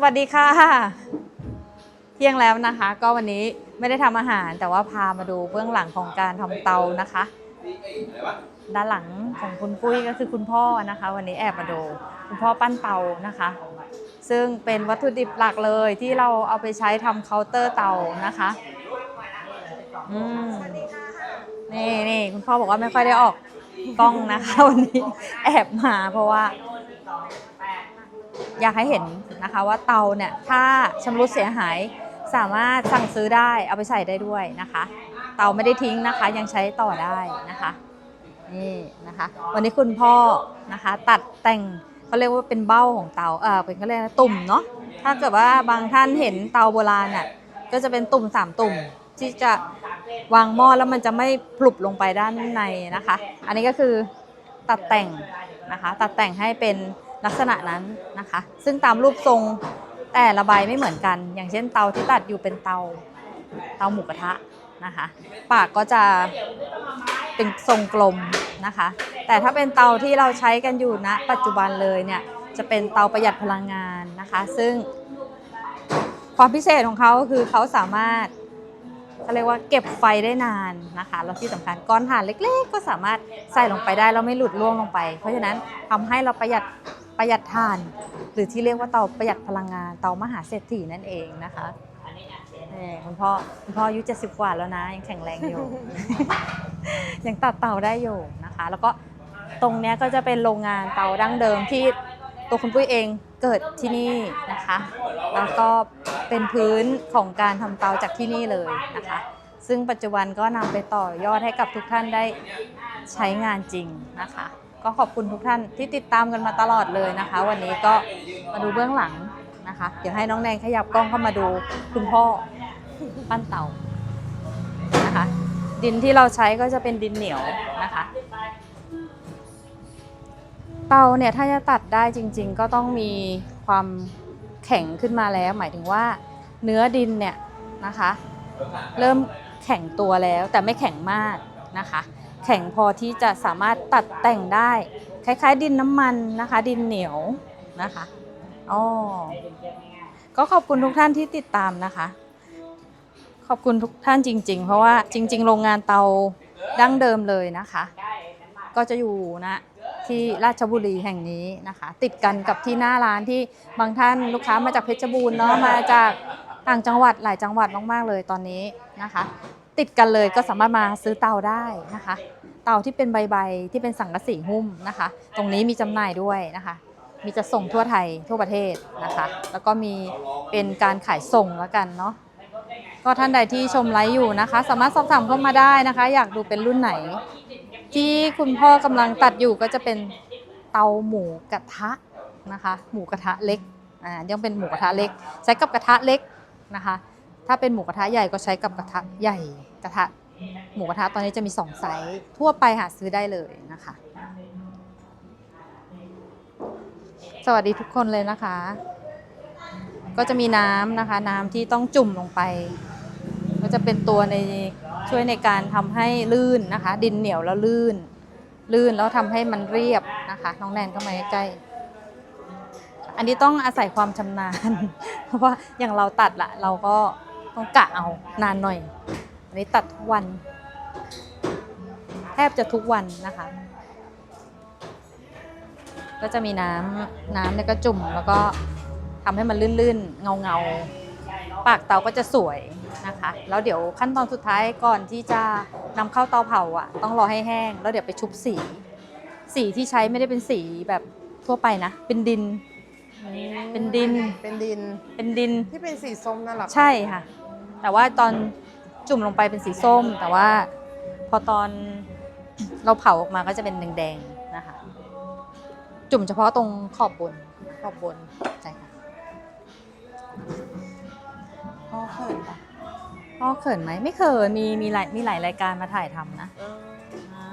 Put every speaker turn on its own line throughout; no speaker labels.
สวัสดีค่ะ เที่ยงแล้วนะคะ ก็วันนี้ไม่ได้ทำอาหาร แต่ว่าพามาดูเบื้องหลังของการทำเตานะคะ ด้านหลังของคุณปุ้ยก็คือคุณพ่อนะคะ วันนี้แอบมาดูคุณพ่อปั้นเตานะคะ ซึ่งเป็นวัตถุดิบหลักเลยที่เราเอาไปใช้ทำเคาน์เตอร์เตานะคะอืมนี่นี่คุณพ่อบอกว่าไม่ค่อยได้ออกกล้องนะคะ วันนี้แอบมาเพราะว่า อยากให้เห็นนะคะว่าเตาเนี่ยถ้าชำรุดเสียหายสามารถสั่งซื้อได้เอาไปใส่ได้ด้วยนะคะ เตาไม่ได้ทิ้งนะคะ ยังใช้ต่อได้นะคะนี่นะคะ วันนี้คุณพ่อนะคะ ตัดแต่งเขาเรียกว่าเป็นเบ้าของเตาเออเป็นเขาเรียกตุ่มเนาะถ้าเกิดว่าบางท่านเห็นเตาโบราณน่ะก็จะเป็นตุ่มสามตุ่มที่จะวางหม้อแล้วมันจะไม่พลุบลงไปด้านในนะคะ อันนี้ก็คือตัดแต่งนะคะ ตัดแต่งให้เป็น ลักษณะนั้นนะคะ ซึ่งตามรูปทรงแต่ละใบไม่เหมือนกัน อย่างเช่นเตาที่ตัดอยู่เป็นเตาเตาหมูกระทะนะคะ ปากก็จะเป็นทรงกลมนะคะ แต่ถ้าเป็นเตาที่เราใช้กันอยู่ณปัจจุบันเลยเนี่ยจะเป็นเตาประหยัดพลังงานนะคะ ซึ่งความพิเศษของเขาคือเขาสามารถเขาเรียกว่าเก็บไฟได้นานนะคะ แล้วที่สำคัญก้อนถ่านเล็ก ๆ ก็สามารถใส่ลงไปได้แล้วไม่หลุดร่วงลงไป เพราะฉะนั้นทำให้เราประหยัด ประหยัดถ่าน หรือที่เรียกว่าเตาประหยัดพลังงานเตามหาเศรษฐีนั่นเองนะคะนี่คุณพ่อคุณพ่ออายุ70 กว่าแล้วนะ ยังแข็งแรงอยู่ ยังตัดเตาได้อยู่นะคะ แล้วก็ตรงเนี้ยก็จะเป็นโรงงานเตาดั้งเดิมที่ตัวคุณปุ้ยเองเกิดที่นี่นะคะ แล้วก็เป็นพื้นของการทำเตาจากที่นี่เลยนะคะ ซึ่งปัจจุบันก็นำไปต่อยอดให้กับทุกท่านได้ใช้งานจริงนะคะ ก็ขอบคุณทุกท่านที่ติดตามกันมาตลอดเลยนะคะ วันนี้ก็มาดูเบื้องหลังนะคะ เดี๋ยวให้น้องแนนขยับกล้องเข้ามาดูคุณพ่อปั้นเตานะคะ ดินที่เราใช้ก็จะเป็นดินเหนียวนะคะ เตาเนี่ยถ้าจะตัดได้จริง ๆ ก็ต้องมีความแข็งขึ้นมาแล้ว หมายถึงว่าเนื้อดินเนี่ยนะคะ เริ่มแข็งตัวแล้วแต่ไม่แข็งมากนะคะ แข็งพอที่จะสามารถตัดแต่งได้ คล้าย ๆ ดินน้ำมันนะคะ ดินเหนียวนะคะอ๋อก็ขอบคุณทุกท่านที่ติดตามนะคะ ขอบคุณทุกท่านจริง ๆ เพราะว่าจริง ๆ โรงงานเตาดั้งเดิมเลยนะคะ ก็จะอยู่นะที่ราชบุรีแห่งนี้นะคะ ติดกันกับที่หน้าร้านที่บางท่านลูกค้ามาจากเพชรบูรณ์เนาะมาจากต่างจังหวัดหลายจังหวัดมากๆเลยตอนนี้นะคะ ติดกันเลยก็สามารถมาซื้อเตาได้นะคะ เตาที่เป็นใบๆที่เป็นสังกะสีหุ้มนะคะ ตรงนี้มีจำหน่ายด้วยนะคะ มีจะส่งทั่วไทยทั่วประเทศนะคะ แล้วก็มีเป็นการขายส่งแล้วกันเนาะก็ท่านใดที่ชมไลฟ์อยู่นะคะ สามารถสอบถามเข้ามาได้นะคะ อยากดูเป็นรุ่นไหน ที่คุณพ่อกำลังตัดอยู่ก็จะเป็นเตาหมูกระทะนะคะ หมูกระทะเล็กอ่ายังเป็นหมูกระทะเล็ก ใช้กับกระทะเล็กนะคะ ถ้าเป็นหมูกระทะใหญ่ก็ใช้กับกระทะใหญ่กระทะหมูกระทะตอนนี้จะมีสองไซส์ทั่วไปหาซื้อได้เลยนะคะ สวัสดีทุกคนเลยนะคะ ก็จะมีน้ำนะคะ น้ำที่ต้องจุ่มลงไป ก็จะเป็นตัวในช่วยในการทำให้ลื่นนะคะ ดินเหนียวแล้วลื่น ลื่นแล้วทำให้มันเรียบนะคะ น้องแนนเข้ามาใกล้อันนี้ต้องอาศัยความชำนาญ เพราะว่าอย่างเราตัดละเราก็ ต้องกะเอานานหน่อยอันนี้ตัดทุกวัน แทบจะทุกวันนะคะ ก็จะมีน้ำน้ำเนี่ยก็จุ่มแล้วก็ทำให้มันลื่นๆ เงาๆปากเตาก็จะสวยนะคะ แล้วเดี๋ยวขั้นตอนสุดท้ายก่อนที่จะนำเข้าเตาเผาอะ ต้องรอให้แห้ง แล้วเดี๋ยวไปชุบสี สีที่ใช้ไม่ได้เป็นสีแบบทั่วไปนะ เป็นดิน เป็นดิน
เป็นดิน
เป็นดิน
ที่เป็นสีส้มนั่นแหละ
ใช่ค่ะ แต่ว่าตอนจุ่มลงไปเป็นสีส้ม แต่ว่าพอตอนเราเผาออกมาก็จะเป็นแดงๆนะคะ จุ่มเฉพาะตรงขอบบนขอบบนใช่ค่ะ
พ่อเขินปะ
พ่อเขินไหมไม่เขินมีมีหลายมีหลายรายการมาถ่ายทำนะ
เออ
อ่า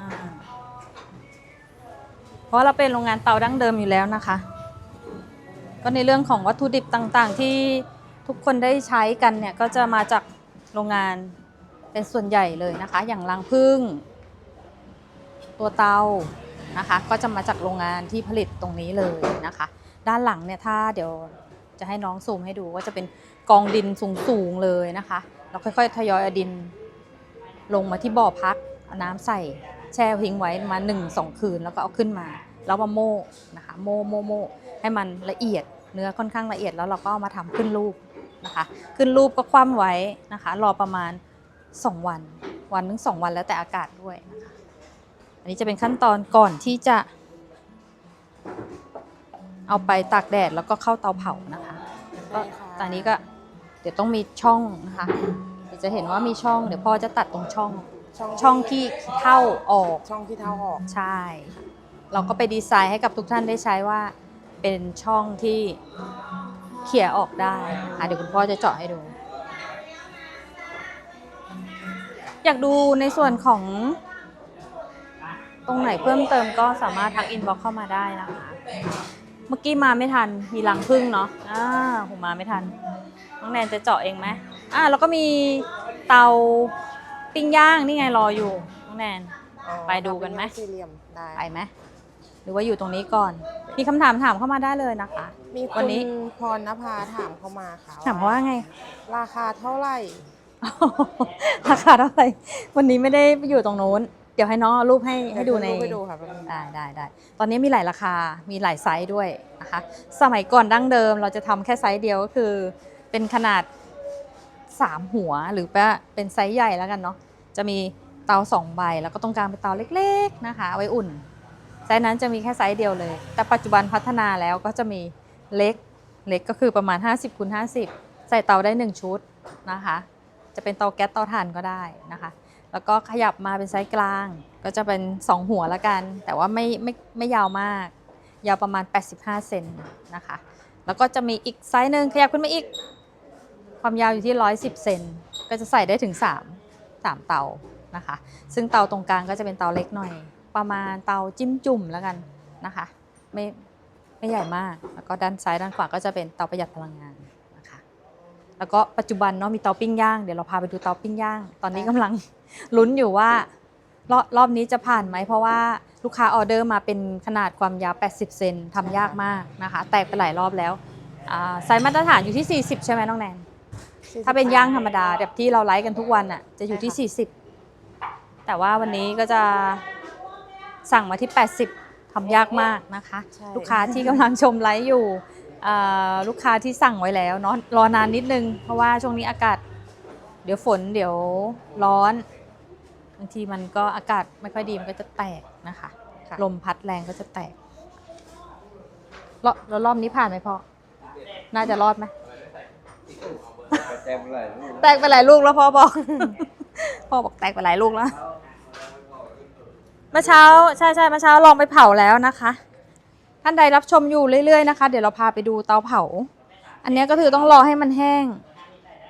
เพราะเราเป็นโรงงานเตาดั้งเดิมอยู่แล้วนะคะ ก็ในเรื่องของวัตถุดิบต่างๆที่ ทุกคนได้ใช้กันเนี่ยก็จะมาจากโรงงานเป็นส่วนใหญ่เลยนะคะ อย่างรังผึ้งตัวเตานะคะ ก็จะมาจากโรงงานที่ผลิตตรงนี้เลยนะคะ ด้านหลังเนี่ยถ้าเดี๋ยวจะให้น้องซูมให้ดูว่าจะเป็นกองดินสูงๆเลยนะคะแล้วค่อยๆ ทยอยเอาดินลงมาที่บ่อพักน้ำใส่แช่ทิ้งไว้มาหนึ่งสองคืนแล้วก็เอาขึ้นมา แล้วมาโม่นะคะโม่โม่โม่ให้มันละเอียดเนื้อค่อนข้างละเอียดแล้วเราก็เอามาทำขึ้นรูป นะคะ ขึ้นรูปก็คว่ำไว้นะคะ รอประมาณ 2 วัน วันถึงสองวันแล้วแต่อากาศด้วยนะคะ อันนี้จะเป็นขั้นตอนก่อนที่จะ เอาไปตากแดดแล้วก็เข้าเตาเผานะคะก็
ใช่ค่ะ
ตอนนี้ก็เดี๋ยวต้องมีช่องนะคะเดี๋ยวจะเห็นว่ามีช่อง เดี๋ยวพ่อจะตัดตรงช่อง ช่องที่เข้าออก
ช่องที่เท้าออก
ใช่ เราก็ไปดีไซน์ให้กับทุกท่านได้ใช้ว่าเป็นช่องที่ เขี่ยออกได้อะเดี๋ยวคุณพ่อจะเจาะให้ดู อยากดูในส่วนของ ตรงไหนเพิ่มเติมก็สามารถทักอินบ็อกเข้ามาได้นะคะ เมื่อกี้มาไม่ทันมีรังพึ่งเนาะอ่าผมมาไม่ทันน้องแนนจะเจาะเองไหมอ่าแล้วก็มีเตาปิ้งย่างนี่ไงรออยู่น้องแนน
อ๋อ
ไปดูกันไหม
สี่เหลี่ยมได้
ไปไหม หรือว่าอยู่ตรงนี้ก่อน มีคำถามถามเข้ามาได้เลยนะคะ
มี
วั
คุ
น
ณ
นี้
พรณภาถามเข้ามาค่ะ
ถามว่าไง
ราคาเท่าไหร่
ราคาเท่าไหร่วันนี้ไม่ได้ไปอยู่ตรงนู้น เดี๋ยวให้น้องเอารูปให้ให้ดูใน
เยวขึ้รูปให้ดูค่ะแป๊บนึง
ได้ได้ได้ ตอนนี้มีหลายราคา มีหลายไซส์ด้วยนะคะ สมัยก่อนดั้งเดิมเราจะทำแค่ไซส์เดียวก็คือ เป็นขนาด 3 หัวหรือว่าเป็นไซส์ใหญ่แล้วกันเนาะ จะมีเตา2ใบแล้วก็ตรงกลางเป็นเตาเล็กๆนะคะเอาไว้อุ่น ไซส์นั้นจะมีแค่ไซส์เดียวเลย แต่ปัจจุบันพัฒนาแล้วก็จะมีเล็ก เล็กก็คือประมาณ 50คูณ50 ใส่เตาได้ 1 ชุดนะคะ จะเป็นเตาแก๊สเตาถ่านก็ได้นะคะ แล้วก็ขยับมาเป็นไซส์กลาง ก็จะเป็น 2 หัวละกัน แต่ว่าไม่ไม่ไม่ยาวมาก ยาวประมาณ 85 เซนนะคะ แล้วก็จะมีอีกไซส์หนึ่งขยับขึ้นมาอีก ความยาวอยู่ที่ 110 เซน ก็จะใส่ได้ถึง 3 3 เตานะคะ ซึ่งเตาตรงกลางก็จะเป็นเตาเล็กหน่อย ประมาณเตาจิ้มจุ่มแล้วกันนะคะ ไม่ไม่ใหญ่มาก แล้วก็ด้านซ้ายด้านขวาก็จะเป็นเตาประหยัดพลังงานนะคะ แล้วก็ปัจจุบันเนาะมีเตาปิ้งย่างเดี๋ยวเราพาไปดูเตาปิ้งย่าง ตอนนี้กำลังลุ้นอยู่ว่ารอบรอบนี้จะผ่านไหมเพราะว่าลูกค้าออเดอร์มาเป็นขนาดความยาว 80 เซนทำยากมากนะคะ แตกไปหลายรอบแล้วอ่าไซส์มาตรฐานอยู่ที่ 40 ใช่ไหมน้องแนน ถ้าเป็นย่างธรรมดาแบบที่เราไลฟ์กันทุกวันอะจะอยู่ที่ 40 แต่ว่าวันนี้ก็จะ สั่งมาที่ 80 ทำยากมากนะคะ
ใช่
ลูกค้าที่กำลังชมไลฟ์อยู่อ่าลูกค้าที่สั่งไว้แล้วเนาะรอนานนิดนึง เพราะว่าช่วงนี้อากาศ เดี๋ยวฝนเดี๋ยวร้อนบางทีมันก็อากาศไม่ค่อยดีมันก็จะแตกนะคะ
ค่ะ
ลมพัดแรงก็จะแตกรอบแล้วรอบนี้ผ่านไหมพ่อน่าจะรอดไหม
เต็มเลย
แตกไปหลายลูกแล้วพ่อบอก พ่อบอกแตกไปหลายลูกแล้วเมื่อเช้าใช่ใช่เมื่อเช้าลองไปเผาแล้วนะคะ ท่านใดรับชมอยู่เรื่อยๆนะคะ เดี๋ยวเราพาไปดูเตาเผา อันนี้ก็คือต้องรอให้มันแห้ง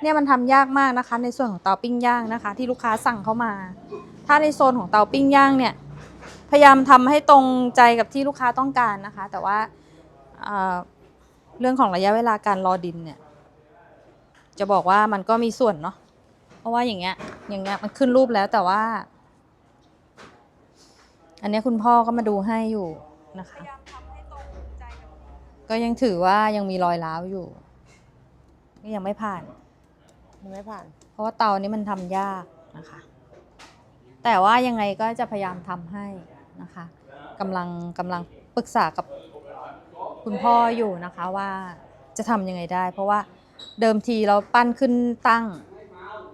เนี่ยมันทำยากมากนะคะ ในส่วนของเตาปิ้งย่างนะคะ ที่ลูกค้าสั่งเข้ามา ถ้าในโซนของเตาปิ้งย่างเนี่ยพยายามทำให้ตรงใจกับที่ลูกค้าต้องการนะคะ แต่ว่าเรื่องของระยะเวลาการรอดินเนี่ยจะบอกว่ามันก็มีส่วนเนาะเพราะว่าอย่างเงี้ยอย่างเงี้ยมันขึ้นรูปแล้วแต่ว่า อันนี้คุณพ่อก็มาดูให้อยู่นะคะ ก็ยังถือว่ายังมีรอยร้าวอยู่ก็ยังไม่ผ่าน
มันไม่ผ่าน
เพราะว่าเตานี้มันทำยากนะคะ แต่ว่ายังไงก็จะพยายามทำให้นะคะกำลังกำลังปรึกษากับคุณพ่ออยู่นะคะว่าจะทำยังไงได้ เพราะว่าเดิมทีเราปั้นขึ้นตั้ง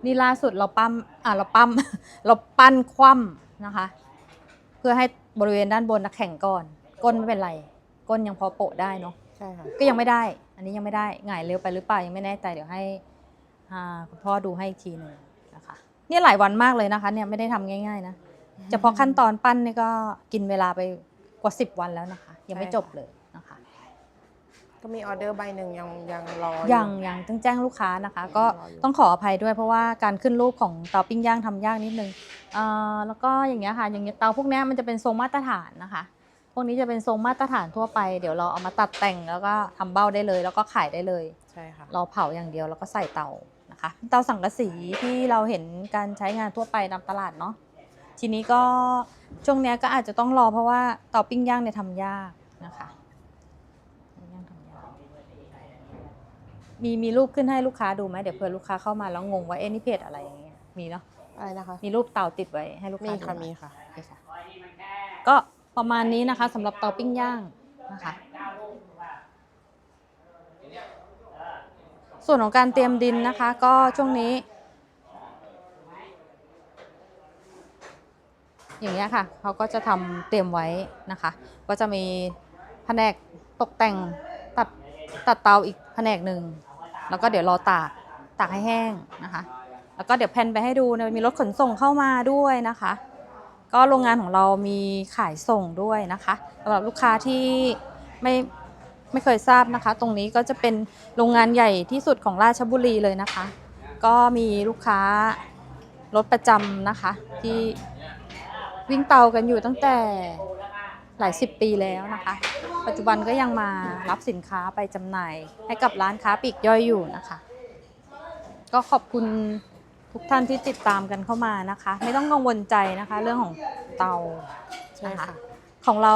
นี่ล่าสุดเราปั้มอะเราปั้มเราปั้นคว่ำนะคะ เพื่อให้บริเวณด้านบนนะแข็งก่อน ก้นไม่เป็นไร ก้นยังพอโปะได้เนาะ
ใช่ค่ะ
ก็ยังไม่ได้ อันนี้ยังไม่ได้หงายเร็วไปหรือเปล่ายังไม่แน่ใจเดี๋ยวให้อ่าคุณพ่อดูให้อีกทีหนึ่งนะคะเนี่ยหลายวันมากเลยนะคะ เนี่ยไม่ได้ทำง่ายๆนะเฉพาะขั้นตอนปั้นนี่ก็กินเวลาไปกว่า 10 วันแล้วนะคะ ยังไม่จบเลยนะคะ
ก็มีออเดอร์ใบหนึ่งยังยังรอ
ยังยังต้องแจ้งลูกค้านะคะ ก็
รออยู่
ต้องขออภัยด้วยเพราะว่าการขึ้นรูปของเตาปิ้งย่างทำยากนิดนึงอ่าแล้วก็อย่างเงี้ยค่ะ อย่างเงี้ยเตาพวกเนี้ยมันจะเป็นทรงมาตรฐานนะคะ พวกนี้จะเป็นทรงมาตรฐานทั่วไป เดี๋ยวเราเอามาตัดแต่งแล้วก็ทำเบ้าได้เลย แล้วก็ขายได้เลย
ใช่ค่ะ
เราเผาอย่างเดียวแล้วก็ใส่เตานะคะ เตาสังกะสีที่เราเห็นการใช้งานทั่วไปตามตลาดเนาะทีนี้ก็ช่วงเนี้ยก็อาจจะต้องรอเพราะว่าเตาปิ้งย่างเนี่ยทำยากนะคะปิ้งย่างทำยาก มีมีรูปขึ้นให้ลูกค้าดูไหมเดี๋ยวเผื่อลูกค้าเข้ามาแล้วงงว่าเอ๊ะนี่เพจอะไรอย่างเงี้ยมีเนาะ
อะไรนะคะ
มีรูปเตาติดไว้ให้ลูก
มี
ค้าดู
ค่ะ
หน่อย
มีค่ะ
โอเคค่ะ ก็ประมาณนี้นะคะสำหรับเตาปิ้งย่างนะคะ ส่วนของการเตรียมดินนะคะ ก็ช่วงนี้ อย่างเงี้ยค่ะเขาก็จะทำเตรียมไว้นะคะ ก็จะมีแผนกตกแต่งตัดตัดเตาอีกแผนกหนึ่ง แล้วก็เดี๋ยวรอตากตากให้แห้งนะคะ แล้วก็เดี๋ยวแพนไปให้ดูนะมีรถขนส่งเข้ามาด้วยนะคะ ก็โรงงานของเรามีขายส่งด้วยนะคะสำหรับลูกค้าที่ไม่ไม่เคยทราบนะคะ ตรงนี้ก็จะเป็นโรงงานใหญ่ที่สุดของราชบุรีเลยนะคะ ก็มีลูกค้ารถประจำนะคะ ที่วิ่งเตากันอยู่ตั้งแต่ หลายสิบปีแล้วนะคะ ปัจจุบันก็ยังมารับสินค้าไปจำหน่าย ให้กับร้านค้าปลีกย่อยอยู่นะคะ ก็ขอบคุณทุกท่านที่ติดตามกันเข้ามานะคะ ไม่ต้องกังวลใจนะคะ เรื่องของเตา
ใช่
นะคะ
ค่ะ
ของเรา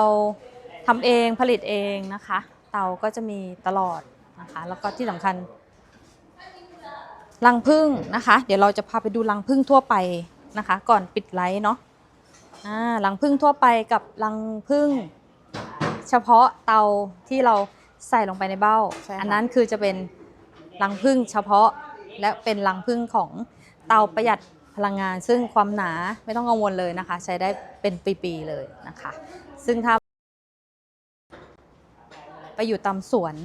ทำเองผลิตเองนะคะ เตาก็จะมีตลอดนะคะ แล้วก็ที่สำคัญรังผึ้งนะคะ เดี๋ยวเราจะพาไปดูรังผึ้งทั่วไปนะคะ ก่อนปิดไลฟ์เนาะ อ่ารังผึ้งทั่วไปกับรังผึ้งเฉพาะเตาที่เราใส่ลงไปในเบ้า
ใช่ค่ะ
อันั้นคือจะเป็นรังผึ้งเฉพาะและเป็นรังผึ้งของเตาประหยัดพลังงาน ซึ่งความหนาไม่ต้องกังวลเลยนะคะ ใช้ได้เป็นปีๆเลยนะคะ ซึ่งถ้าไปอยู่ตามสวน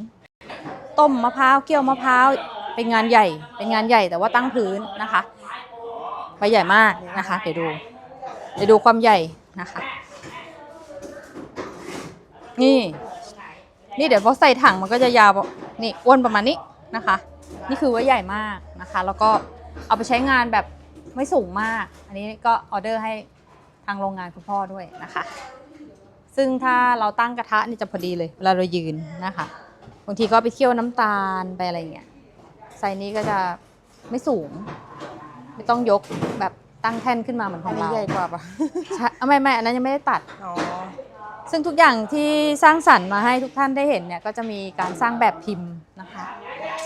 ต้มมะพร้าวเกี่ยวมะพร้าวเป็นงานใหญ่ เป็นงานใหญ่แต่ว่าตั้งพื้นนะคะ ใบใหญ่มากนะคะ เดี๋ยวดู เดี๋ยวดูความใหญ่นะคะ นี่ นี่เดี๋ยวพอใส่ถังมันก็จะยาวนี่อ้วนประมาณนี้นะคะ นี่คือว่าใหญ่มากนะคะ แล้วก็เอาไปใช้งานแบบไม่สูงมาก อันนี้ก็ออเดอร์ให้ทางโรงงานคุณพ่อด้วยนะคะ ซึ่งถ้าเราตั้งกระทะนี่จะพอดีเลยเวลาเรายืนนะคะบางทีก็ไปเคี่ยวน้ำตาลไปอะไรเงี้ยไซส์นี้ก็จะไม่สูง ไม่ต้องยกแบบ ตั้งแท่นขึ้นมาเหมือนข
อั
อนง
นี้
เรา
ใหญ่กว่าปะ
ใช่เอาไม่ไม่อันนั้นยังไม่ได้ตัด
อ๋อ
ซึ่งทุกอย่างที่สร้างสรรค์มาให้ทุกท่านได้เห็นเนี่ยก็จะมีการสร้างแบบพิมพ์นะคะ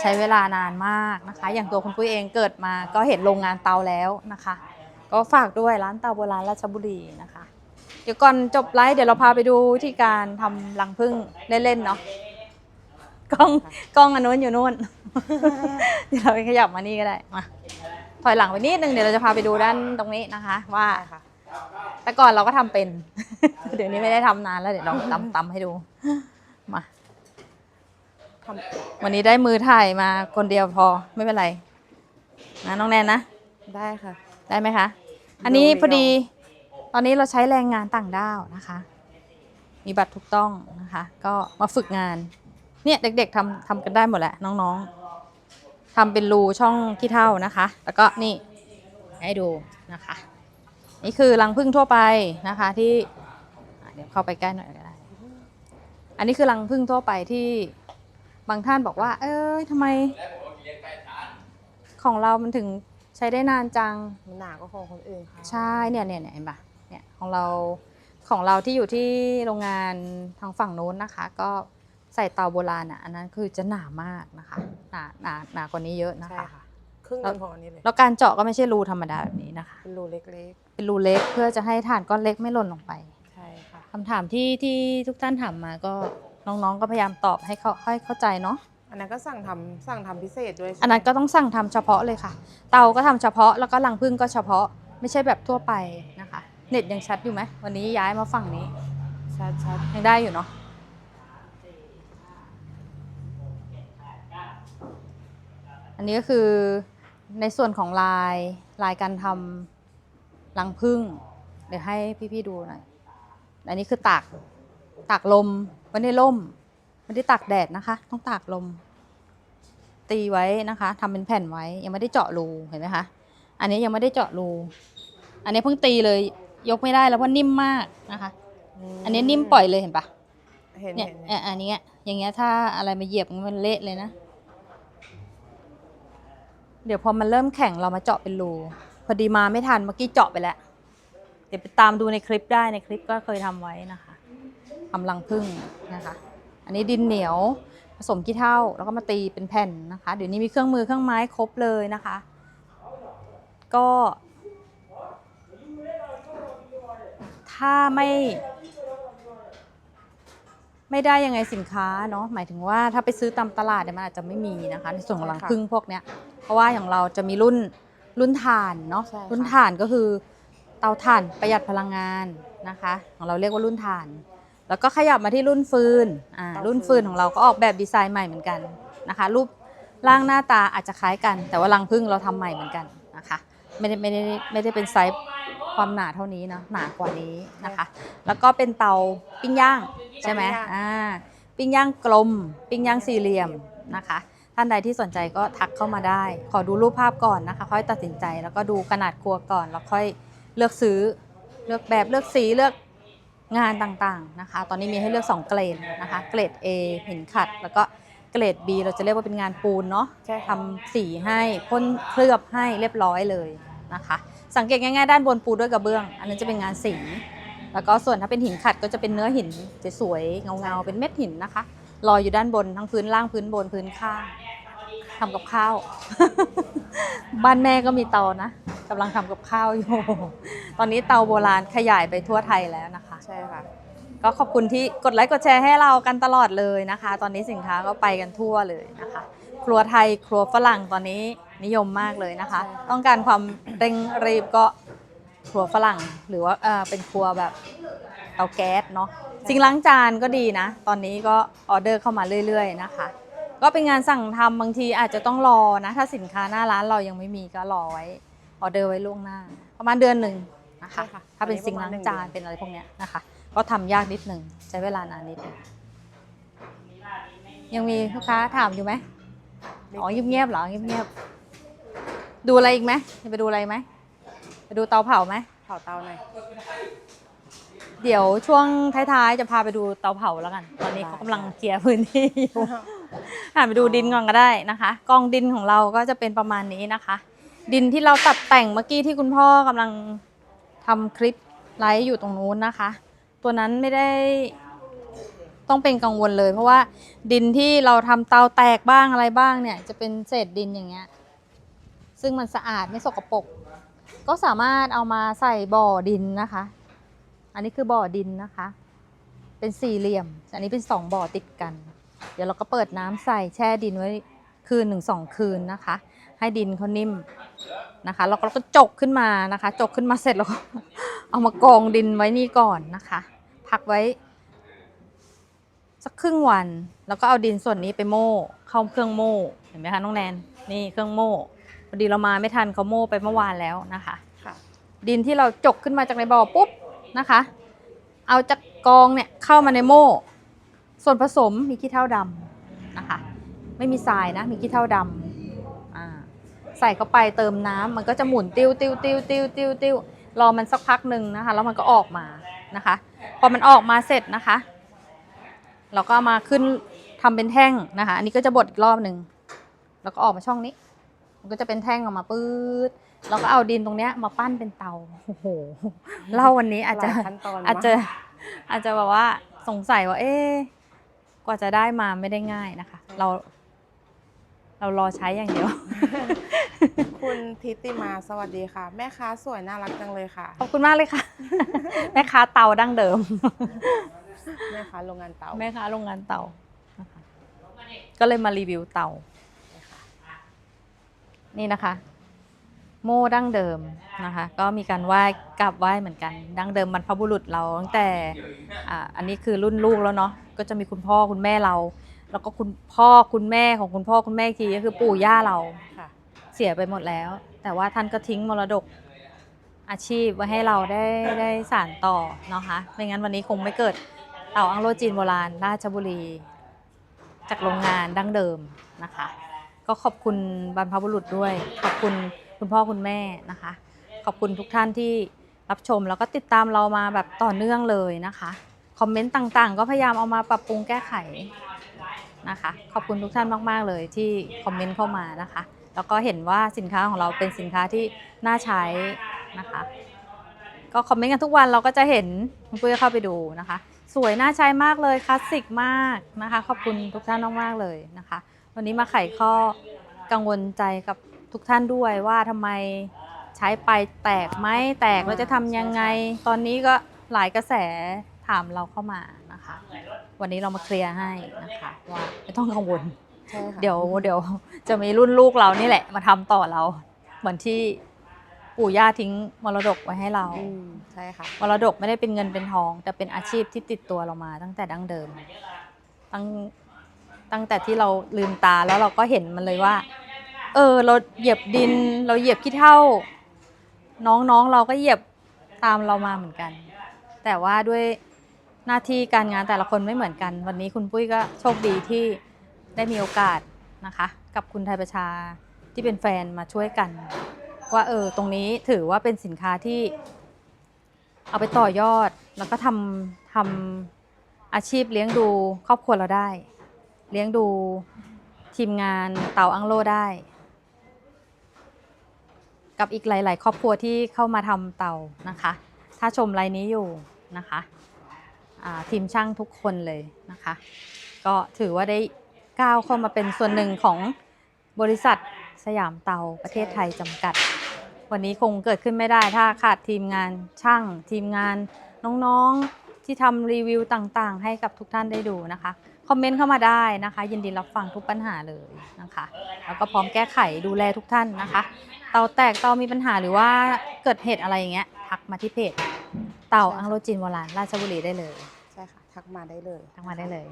ใช้เวลานานมากนะคะ อย่างตัวคุณปุ้ยเองเกิดมาก็เห็นโรงงานเตาแล้วนะคะ ก็ฝากด้วยร้านเตาโบราณราชบุรีนะคะ เดี๋ยวก่อนจบไลฟ์เดี๋ยวเราพาไปดูวิธีการทำรังผึ้งเล่นๆเนาะกล้องกล้องอันนู้นอยู่นู่น เดี๋ยวเราไปขยับมานี่ก็ได้มา ถอยหลังไปนิดนึงเดี๋ยวเราจะพาไปดูด้านตรงนี้นะคะ ว่า
ใช่ค่ะ
แต่ก่อนเราก็ทำเป็น เดี๋ยวนี้ไม่ได้ทำนานแล้วเดี๋ยวเราตำตำให้ดูมา
ทำ
วันนี้ได้มือถ่ายมาคนเดียวพอไม่เป็นไรนะน้องแนนนะ
ได้ค่ะ
ได้ไหมคะ อันนี้
ดู
พอดีตอนนี้เราใช้แรงงานต่างด้าวนะคะ มีบัตรถูกต้องนะคะ ก็มาฝึกงาน เนี่ยเด็กๆทำทำกันได้หมดแหละน้องๆ ทำเป็นรูช่องขี้เท่านะคะ แล้วก็นี่ให้ดูนะคะ นี่คือรังผึ้งทั่วไปนะคะที่อะเดี๋ยวเข้าไปใกล้หน่อยก็ได้ อันนี้คือรังผึ้งทั่วไปที่บางท่านบอกว่า เอ้ยทำไม ของเรามันถึงใช้ได้นานจัง
มันหนาก็ของคนอื่นค่ะ
ใช่เนี่ยเนี่ยเนี่ยเห็นปะเนี่ยของเราของเราที่อยู่ที่โรงงานทางฝั่งโน้นนะคะ ก็ ใส่เตาโบราณอะอันนั้นคือจะหนามากนะคะหนาหนาหนากว่านี้เยอะนะ
ใช่
คะ
ค่ะ ครึ่งหนึงของอันนี้เลย
แล้วการเจาะก็ไม่ใช่รูธรรมดาแบบนี้นะคะ
เป็นรูเล็ก
เป็นรูเล็กเพื่อจะให้ฐานก้อนเล็กไม่หล่นลงไป
ๆ ใช่ค่ะ
คำถามที่ที่ทุกท่านถามมาก็น้องๆก็พยายามตอบให้เขาให้เข้าใจเนาะ
อันนั้นก็สั่งทำสั่งทำพิเศษด้วยใช่ไหม
อันนั้นก็ต้องสั่งทำเฉพาะเลยค่ะ เตาก็ทำเฉพาะแล้วก็รังผึ้งก็เฉพาะไม่ใช่แบบทั่วไปนะคะ เน็ตยังชัดอยู่ไหมวันนี้ย้ายมาฝั่งนี้
ชัดชัด
ยังได้อยู่เนาะ นนี้ก็คือในส่วนของลายลายการทำรังผึ้งเดี๋ยวให้พี่ๆดูหน่อย อันนี้คือตากตากลมไว้ในร่มไม่ได้ตากแดดนะคะ ต้องตากลม ตีไว้นะคะทำเป็นแผ่นไว้ ยังไม่ได้เจาะรูเห็นไหมคะ อันนี้ยังไม่ได้เจาะรู อันนี้เพิ่งตีเลยยกไม่ได้แล้วเพราะนิ่มมากนะคะ
ม
อันนี้นิ่มปล่อยเลยเห็นปะ
เห็น
เนี่ย
เห็น
เอ่ออันเนี้ยอย่างเงี้ยถ้าอะไรมาเหยียบมันเละเลยนะ เดี๋ยวพอมันเริ่มแข็งเรามาเจาะเป็นรูพอดีมาไม่ทันเมื่อกี้เจาะไปแล้ว เดี๋ยวไปตามดูในคลิปได้ในคลิปก็เคยทำไว้นะคะทำรังผึ้งนะคะ อันนี้ดินเหนียวผสมขี้เถ้าแล้วก็มาตีเป็นแผ่นนะคะ เดี๋ยวนี้มีเครื่องมือเครื่องไม้ครบเลยนะคะ ก็ ถ้าไม่ ไม่ได้ยังไงสินค้าเนาะหมายถึงว่าถ้าไปซื้อตามตลาดเนี่ยมันอาจจะไม่มีนะคะ ในส่วนของรัง
ใช่ค่ะ
ผึ้งพวกเนี้ยเพราะว่าอย่างเราจะมีรุ่นรุ่นถ่านเนาะ
ใช่ค่ะ
รุ่นถ่านก็คือเตาถ่านประหยัดพลังงานนะคะ ของเราเรียกว่ารุ่นถ่าน แล้วก็ขยับมาที่รุ่นฟืนอ่ารุ่นฟืนของเราก็ออกแบบดีไซน์ใหม่เหมือนกันนะคะ รูปร่างหน้าตาอาจจะคล้ายกัน แต่ว่ารังผึ้งเราทำใหม่เหมือนกันนะคะ ไม่ได้ไม่ได้ไม่ได้เป็นไซส์ ความหนาเท่านี้นะหนากว่านี้นะคะ แล้วก็เป็นเตาปิ้งย่างใช่ไหม
เตาปิ้งย่าง
อ่าปิ้งย่างกลม ปิ้งย่างสี่เหลี่ยมนะคะ ท่านใดที่สนใจก็ทักเข้ามาได้ ขอดูรูปภาพก่อนนะคะ ค่อยตัดสินใจแล้วก็ดูขนาดครัวก่อน แล้วค่อยเลือกซื้อเลือกแบบเลือกสีเลือกงานต่างๆนะคะ ตอนนี้มีให้เลือก 2 เกรดนะคะ เกรด A หินขัด แล้วก็เกรด B เราจะเรียกว่าเป็นงานปูนเนาะ
ใช่
ทำสีให้พ่นเคลือบให้เรียบร้อยเลยนะคะ สังเกตง่ายๆด้านบนปูด้วยกระเบื้อง อันนั้นจะเป็นงานสี แล้วก็ส่วนถ้าเป็นหินขัดก็จะเป็นเนื้อหินสวยๆเงาๆเป็นเม็ดหินนะคะลอยอยู่ด้านบนทั้งพื้นล่างพื้นบนพื้นข้างทำกับข้าว บ้านแม่ก็มีเตานะกำลังทำกับข้าวอยู่ ตอนนี้เตาโบราณขยายไปทั่วไทยแล้วนะคะ
ใช่ค่ะ
ก็ขอบคุณที่กดไลค์กดแชร์ให้เรากันตลอดเลยนะคะ ตอนนี้สินค้าก็ไปกันทั่วเลยนะคะ ครัวไทยครัวฝรั่งตอนนี้ นิยมมากเลยนะคะ
ใช่ค่ะ
ต้องการความเร่งรีบก็ครัวฝรั่งหรือว่าเออเป็นครัวแบบเตาแก๊สเนาะสิ่งล้างจานก็ดีนะ ตอนนี้ก็ออเดอร์เข้ามาเรื่อย ๆ นะคะ ก็เป็นงานสั่งทำบางทีอาจจะต้องรอนะ ถ้าสินค้าหน้าร้านเรายังไม่มีก็รอไว้ออเดอร์ไว้ล่วงหน้า ประมาณเดือนหนึ่งนะคะ
ใช่ค่ะ
ถ้าเป็น
ตอนนี้
สิ่งล้างจาน
ประมาณหนึ่งเดือน
เป็นอะไรพวกเนี้ยนะคะ ก็ทำยากนิดหนึ่งใช้เวลานานนิดนึงยังมีลูกค้าถามอยู่ไหมอ๋อเงียบๆเหรอเงียบๆ ดูอะไรอีกไหมจะไปดูอะไรไหมไปดูเตาเผาไหม
เผาเตาหน่อย
เดี๋ยวช่วงท้ายๆจะพาไปดูเตาเผาแล้วกัน ตอนนี้
ได้
เขากำลังเคลียร์พื้นที่อยู่อ่าไปดูดินก่อนก็ได้นะคะ กองดินของเราก็จะเป็นประมาณนี้นะคะ ดินที่เราตัดแต่งเมื่อกี้ที่คุณพ่อกำลังทำคลิปไลฟ์อยู่ตรงนู้นนะคะ ตัวนั้นไม่ได้ต้องเป็นกังวลเลย เพราะว่าดินที่เราทำเตาแตกบ้างอะไรบ้างเนี่ย จะเป็นเศษดินอย่างเงี้ย ซึ่งมันสะอาดไม่สกปรกก็สามารถเอามาใส่บ่อดินนะคะ อันนี้คือบ่อดินนะคะ เป็นสี่เหลี่ยม อันนี้เป็นสองบ่อติดกัน เดี๋ยวเราก็เปิดน้ำใส่แช่ดินไว้คืนหนึ่งสองคืนนะคะ ให้ดินเขานิ่มนะคะแล้วเราก็จกขึ้นมานะคะ จกขึ้นมาเสร็จแล้วก็เอามากองดินไว้นี่ก่อนนะคะ พักไว้ สักครึ่งวัน แล้วก็เอาดินส่วนนี้ไปโม่เข้าเครื่องโม่เห็นไหมคะน้องแนนนี่เครื่องโม่ อดีเรามาไม่ทันเขาโม่ไปเมื่อวานแล้วนะคะ
ค่ะ
ดินที่เราจกขึ้นมาจากในบ่อปุ๊บนะคะ เอาจากกองเนี่ยเข้ามาในโม่ ส่วนผสมมีขี้เถ้าดำนะคะ ไม่มีทรายนะ มีขี้เถ้าดำอ่าใส่เข้าไปเติมน้ำมันก็จะหมุนติ้วติ้วติ้วติ้วติ้วติ้วรอมันสักพักหนึ่งนะคะ แล้วมันก็ออกมานะคะ พอมันออกมาเสร็จนะคะ เราก็เอามาขึ้นทำเป็นแท่งนะคะ อันนี้ก็จะบดอีกรอบหนึ่งแล้วก็ออกมาช่องนี้ มันก็จะเป็นแท่งออกมาปื๊ดเราก็เอาดินตรงเนี้ยมาปั้นเป็นเตาโอ้โหเล่าวันนี้อาจจะ
หลยขั้นตอน
อาจจะ
มก
อาจจะแบบว่าสงสัยว่า เอ๊ะกว่าจะได้มาไม่ได้ง่ายนะคะ เรา เรารอใช้อย่างเดียว
คุณทิติมาสวัสดีค่ะ แม่ค้าสวยน่ารักจังเลยค่ะ
ขอบคุณมากเลยค่ะ แม่ค้าเตาดั้งเดิม
แม่ค้าโรงงานเตา
แม่ค้าโรงงานเตานะคะก็เลยมารีวิวเตา นี่นะคะ โม่ดั้งเดิมนะคะ ก็มีการไหว้กราบไหว้เหมือนกัน ดั้งเดิมบรรพบุรุษเราตั้งแต่อ่าอันนี้คือรุ่นลูกแล้วเนาะก็จะมีคุณพ่อคุณแม่เรา แล้วก็คุณพ่อคุณแม่ของคุณพ่อคุณแม่อีกทีก็คือปู่ย่าเรา
ค่ะ
เสียไปหมดแล้ว แต่ว่าท่านก็ทิ้งมรดกอาชีพไว้ให้เราได้ได้สานต่อเนาะคะไม่งั้นวันนี้คงไม่เกิดเต่าอังโลจีนโบราณราชบุรี จากโรงงานดั้งเดิมนะคะ ก็ขอบคุณบรรพบุรุษด้วย ขอบคุณคุณพ่อคุณแม่นะคะ ขอบคุณทุกท่านที่รับชมแล้วก็ติดตามเรามาแบบต่อเนื่องเลยนะคะ คอมเมนต์ต่างๆ ก็พยายามเอามาปรับปรุงแก้ไขนะคะ ขอบคุณทุกท่านมากๆเลยที่คอมเมนต์เข้ามานะคะ แล้วก็เห็นว่าสินค้าของเราเป็นสินค้าที่น่าใช้นะคะ ก็คอมเมนต์กันทุกวันเราก็จะเห็นคุณปุ้ยเข้าไปดูนะคะ สวยน่าใช้มากเลยคลาสสิกมากนะคะ ขอบคุณทุกท่านมากๆเลยนะคะ วันนี้มาไขข้อกังวลใจกับทุกท่านด้วยว่าทำไมใช้ไปแตกไหมแตกแล้วจะทำยังไง ตอนนี้ก็หลายกระแสถามเราเข้ามานะคะ วันนี้เรามาเคลียร์ให้นะคะว่าไม่ต้องกังวล
ใช่ค่ะ
เดี๋ยวเดี๋ยวจะมีรุ่นลูกเรานี่แหละ มาทำต่อเรา เหมือนที่ปู่ย่าทิ้งมรดกไว้ให้เรา
อืมใช่ค่ะ
มรดกไม่ได้เป็นเงินเป็นทอง แต่เป็นอาชีพที่ติดตัวเรามาตั้งแต่ดั้งเดิมตั้ง ตั้งแต่ที่เราลืมตาแล้วเราก็เห็นมันเลยว่า เออ เราเหยียบดิน เราเหยียบขี้เท่า น้องๆเราก็เหยียบตามเรามาเหมือนกัน แต่ว่าด้วยหน้าที่การงานแต่ละคนไม่เหมือนกัน วันนี้คุณปุ้ยก็โชคดีที่ได้มีโอกาสนะคะ กับคุณไทยประชาที่เป็นแฟนมาช่วยกัน ว่าเออตรงนี้ถือว่าเป็นสินค้าที่เอาไปต่อยอดแล้วก็ทำทำอาชีพเลี้ยงดูครอบครัวเราได้ เลี้ยงดูทีมงานเต่าอังโลได้ กับอีกหลาย ๆ ครอบครัวที่เข้ามาทำเต่านะคะ ถ้าชมไลน์นี้อยู่นะคะทีมช่างทุกคนเลยนะคะ ก็ถือว่าได้ก้าวเข้ามาเป็นส่วนหนึ่งของบริษัทสยามเตาประเทศไทยจำกัด วันนี้คงเกิดขึ้นไม่ได้ถ้าขาดทีมงานช่าง ทีมงานน้องๆที่ทำรีวิวต่างๆ ให้กับทุกท่านได้ดูนะคะ คอมเมนต์เข้ามาได้นะคะ ยินดีรับฟังทุกปัญหาเลยนะคะ แล้วก็พร้อมแก้ไขดูแลทุกท่านนะคะ เตาแตกเตามีปัญหาหรือว่าเกิดเหตุอะไรอย่างเงี้ยทักมาที่เพจเตาอังโลจินโบราณราชบุรีได้เลย
ใช่ค่ะ ทักมาได้เลย
ทักมาได้เลย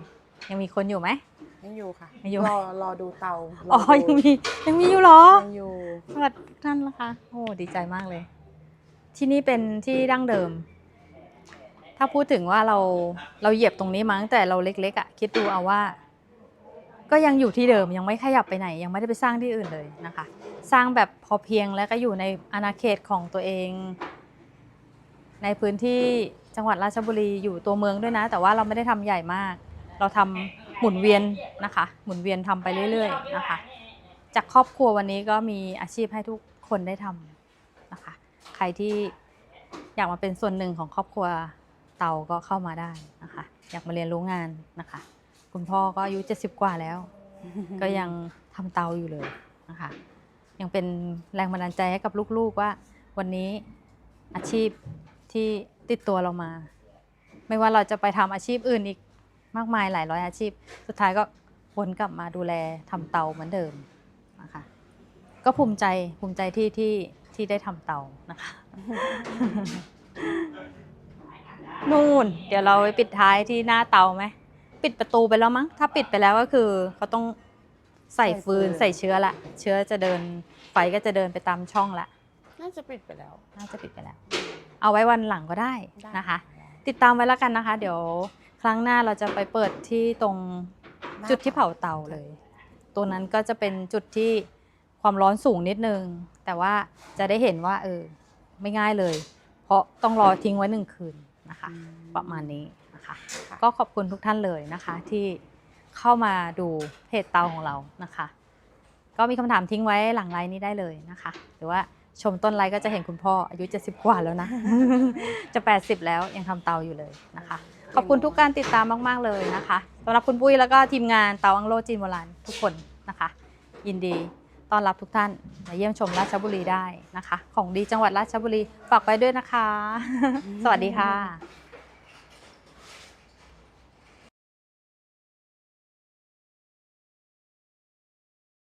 ยังมีคนอยู่ไหม
ยังอยู่ค่ะ
ยังอยู่
รอรอดูเตา
อ๋อ
รดู
ยังมียังมีอยู่เหรอ
ยังอยู่
สวัสดีทุกท่านนะคะ โอ้ดีใจมากเลย ที่นี่เป็นที่ดั้งเดิม ถ้าพูดถึงว่าเราเราเหยียบตรงนี้มาตั้งแต่เราเล็กๆอะ่ะคิดดูเอาว่า ก็ยังอยู่ที่เดิมยังไม่ขยับไปไหน ยังไม่ได้ไปสร้างที่อื่นเลยนะคะ สร้างแบบพอเพียงแล้วก็อยู่ในอาณาเขตของตัวเอง ในพื้นที่จังหวัดราชบุรีอยู่ตัวเมืองด้วยนะ แต่ว่าเราไม่ได้ทำใหญ่มาก เราทำหมุนเวียนนะคะ หมุนเวียนทำไปเรื่อยๆนะคะ จากครอบครัววันนี้ก็มีอาชีพให้ทุกคนได้ทำนะคะ ใครที่อยากมาเป็นส่วนหนึ่งของครอบครัว เตาก็เข้ามาได้นะคะ อยากมาเรียนรู้งานนะคะ คุณพ่อก็อายุ 70 กว่าแล้ว ก็ยังทำเตาอยู่เลยนะคะ ยังเป็นแรงบันดาลใจให้กับลูกๆว่า วันนี้อาชีพที่ติดตัวเรามา ไม่ว่าเราจะไปทำอาชีพอื่นอีกมากมายหลายร้อยอาชีพ สุดท้ายก็วนกลับมาดูแลทำเตาเหมือนเดิมนะคะก็ภูมิใจภูมิใจที่ที่ที่ได้ทำเตานะคะ นู่น เดี๋ยวเราไปปิดท้ายที่หน้าเตาไหม ปิดประตูไปแล้วมั้ง ถ้าปิดไปแล้วก็คือเขาต้องใส่ฟืน
ใส่ฟืน
ใส่เชื้อละ เชื้อจะเดินไฟก็จะเดินไปตามช่องละ
น่าจะปิดไปแล้ว
น่าจะปิดไปแล้ว เอาไว้วันหลังก็ได้
ได้
นะคะ ติดตามไว้แล้วกันนะคะ เดี๋ยวครั้งหน้าเราจะไปเปิดที่ตรง
หน้า
จุดที่เผาเตาเลย ตัวนั้นก็จะเป็นจุดที่ความร้อนสูงนิดนึง แต่ว่าจะได้เห็นว่าเออไม่ง่ายเลย เพราะต้องรอทิ้งไว้หนึ่งคืน นะคะ
อืม
ประมาณนี้นะคะ
ค่ะ
ก็ขอบคุณทุกท่านเลยนะคะที่เข้ามาดูเพจเตาของเรานะคะ ก็มีคำถามทิ้งไว้หลังไลน์นี้ได้เลยนะคะ หรือว่าชมต้นไลน์ก็จะเห็นคุณพ่ออายุ 70 กว่าแล้วนะ จะ 80 แล้วยังทำเตาอยู่เลยนะคะ ขอบคุณทุกการติดตามมาก ๆ เลยนะคะสำหรับคุณปุ้ยแล้วก็ทีมงานเตาอังโลจีนโบราณทุกคนนะคะ ยินดี ต้อนรับทุกท่านมาเยี่ยมชมราชบุรีได้นะคะ ของดีจังหวัดราชบุรีฝากไว้ด้วยนะคะ สวัสดีค่ะ